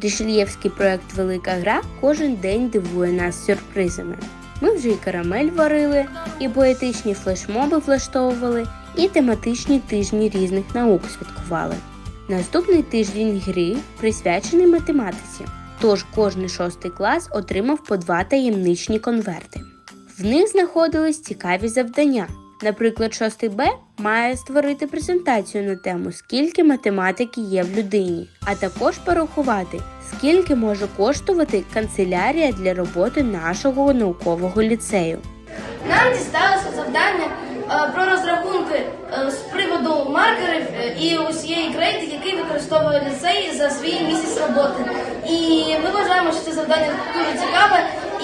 Рішельєвський проект Велика гра кожен день дивує нас сюрпризами. Ми вже і карамель варили, і поетичні флешмоби влаштовували, і тематичні тижні різних наук святкували. Наступний тиждень гри присвячений математиці. Тож кожний шостий клас отримав по два таємничні конверти. В них знаходились цікаві завдання. Наприклад, 6 Б має створити презентацію на тему, скільки математики є в людині, а також порахувати, скільки може коштувати канцелярія для роботи нашого наукового ліцею. Нам дісталося завдання е, про розрахунки е, з приводу маркерів е, і усієї крейди, який використовує ліцей за свій місяць роботи. І ми вважаємо, що це завдання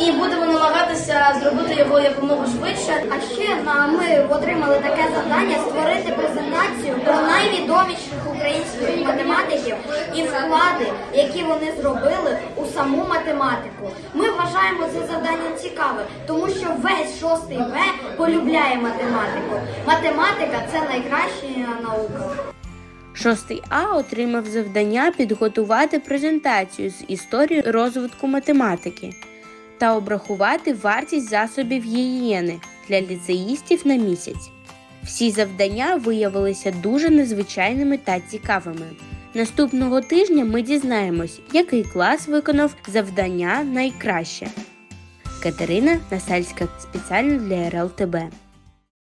і будемо намагатися зробити його якомога швидше. А ще ми отримали таке завдання створити презентацію про найвідоміших українських математиків і вклади, які вони зробили у саму математику. Ми вважаємо це завдання цікаве, тому що весь шостий В полюбляє математику. Математика це найкраща наука. Шостий А отримав завдання підготувати презентацію з історії розвитку математики та обрахувати вартість засобів гігієни для ліцеїстів на місяць. Всі завдання виявилися дуже незвичайними та цікавими. Наступного тижня ми дізнаємось, який клас виконав завдання найкраще. Катерина Насальська спеціально для РЛТБ.